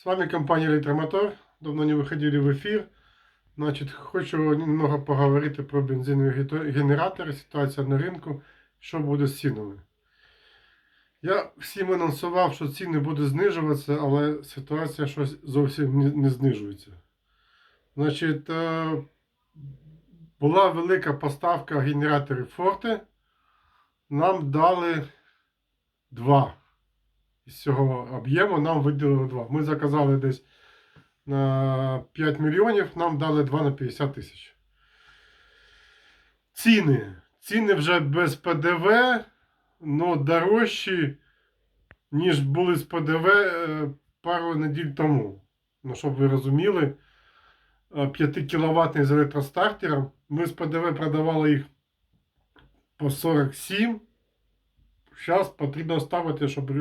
С вами компания Электромотор. Давно не выходили в эфир. Значить, хочу немного поговорити про бензинові гето- генератори, ситуація на ринку, що буде з цінами. Я всім анонсував, що ціни будуть знижуватися, але ситуація щось зовсім не, не знижується. Значить, е, була велика поставка генераторів Forte. Нам дали два. Із цього об'єму нам виділили два. Ми заказали десь на 5 мільйонів, нам дали 2 на 50 тисяч. Ціни. Ціни вже без ПДВ, але дорожчі, ніж були з ПДВ е, пару неділь тому. Ну, щоб ви розуміли, 5 кВт з електростартером. Ми з ПДВ продавали їх по 47. Зараз потрібно ставити, щоб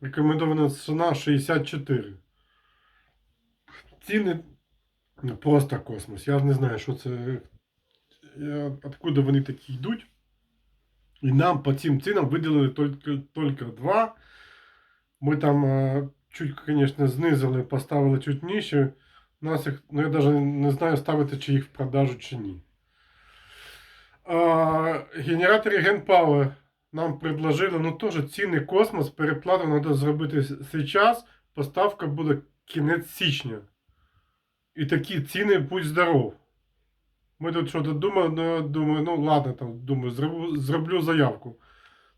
рекомендована ціна 64. Ціни ну, просто космос. Я не знаю, що це. Откуда вони такі йдуть. І нам по цим цінам виділили тільки, тільки два. Ми там е, чуть, звісно, знизили, поставили чуть нижче. Нас їх, ну я навіть не знаю, ставити чи їх в продажу чи ні. А, генератори GenPower нам предложили, ну теж ціни космос, переплату треба зробити зараз. Поставка буде кінець січня. І такі ціни будь здоров. Ми тут що-то думали, ну, думаю, ну ладно, там, думаю, зроблю, зроблю заявку.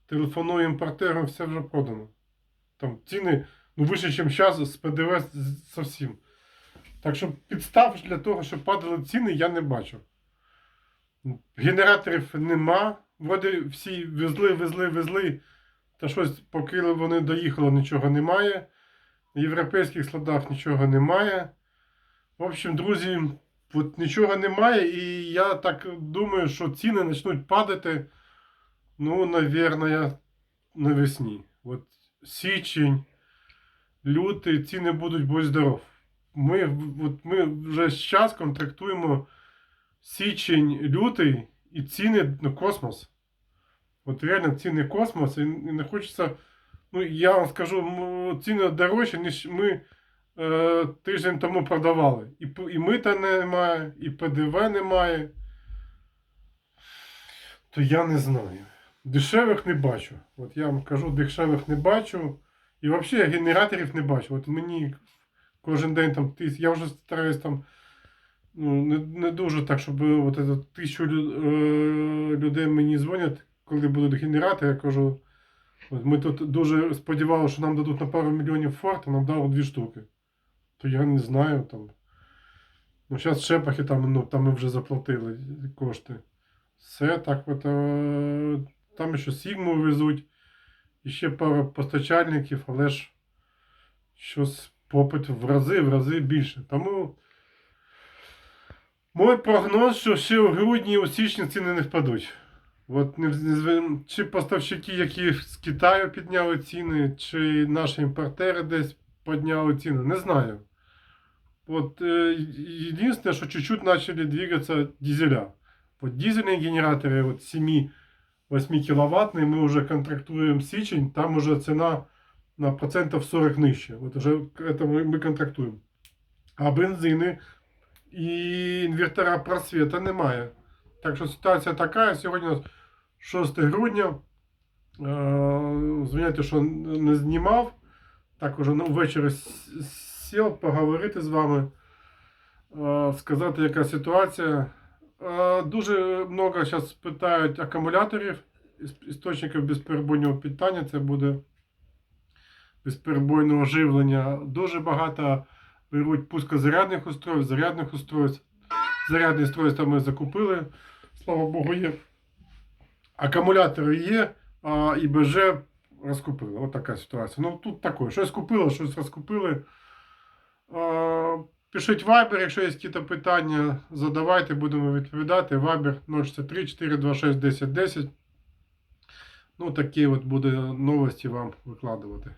Телефоную імпортерам, все вже продано. Там ціни ну, вище, ніж зараз з ПДВ зовсім. Так що підстав для того, щоб падали ціни, я не бачу. Генераторів нема. Вроді всі везли, везли, везли. Та щось, поки вони доїхали, нічого немає. В європейських складах нічого немає. В общем, друзі, от нічого немає, і я так думаю, що ціни почнуть падати. Ну, навірно, навесні. От січень, лютий, ціни будуть будь здоров. Ми, от ми вже зараз контрактуємо січень, лютий і ціни ну, космос. От реально ціни космос, і, не хочеться. Ну, я вам скажу, ціни дорожчі, ніж ми е, тиждень тому продавали. І, і мита немає, і ПДВ немає. То я не знаю. Дешевих не бачу. От я вам кажу, дешевих не бачу. І взагалі я генераторів не бачу. От мені кожен день там тис... Я вже стараюсь там. Ну, не, не дуже так, щоб от тисячу е, людей мені дзвонять, коли будуть генератори, я кажу. От ми тут дуже сподівалися, що нам дадуть на пару мільйонів форт, а нам дали дві штуки. То я не знаю там. Ну, зараз шепахи там, ну, там ми вже заплатили кошти. Все так от. е, Там ще Сігму везуть. І ще пара постачальників, але ж щось попит в рази, в рази більше. Тому мой прогноз, що ще у грудні, у січні ціни не впадуть. От не, вз- не зв- чи поставщики, які з Китаю підняли ціни, чи наші імпортери десь підняли ціни, не знаю. От е, єдине, що чуть-чуть почали двигатися дизеля. Вот дизельные генераторы, вот 7-8 киловаттные, мы уже контрактуем січень, там уже цена на процентов 40 нижче. Вот уже это мы, мы контрактуем. А бензини і інвертора просвіта немає. Так що ситуація така. Сьогодні у нас 6 грудня. Е, Звиняйте, що не знімав. Так уже ну, ввечері сів поговорити з вами, е, сказати, яка ситуація. Е, Дуже много зараз питають акумуляторів, істочників безперебойного питання. Це буде безперебойного живлення. Дуже багато беруть пускозарядних устройств, зарядних устройств. Зарядні устройства ми закупили, слава Богу, є. Акумулятори є, а ІБЖ розкупили. Ось така ситуація. Ну тут таке. Щось купили, щось розкупили. Пишіть Viber, якщо є якісь питання, задавайте, будемо відповідати. Viber 063 426 1010. Ну, такі от буде новості вам викладувати.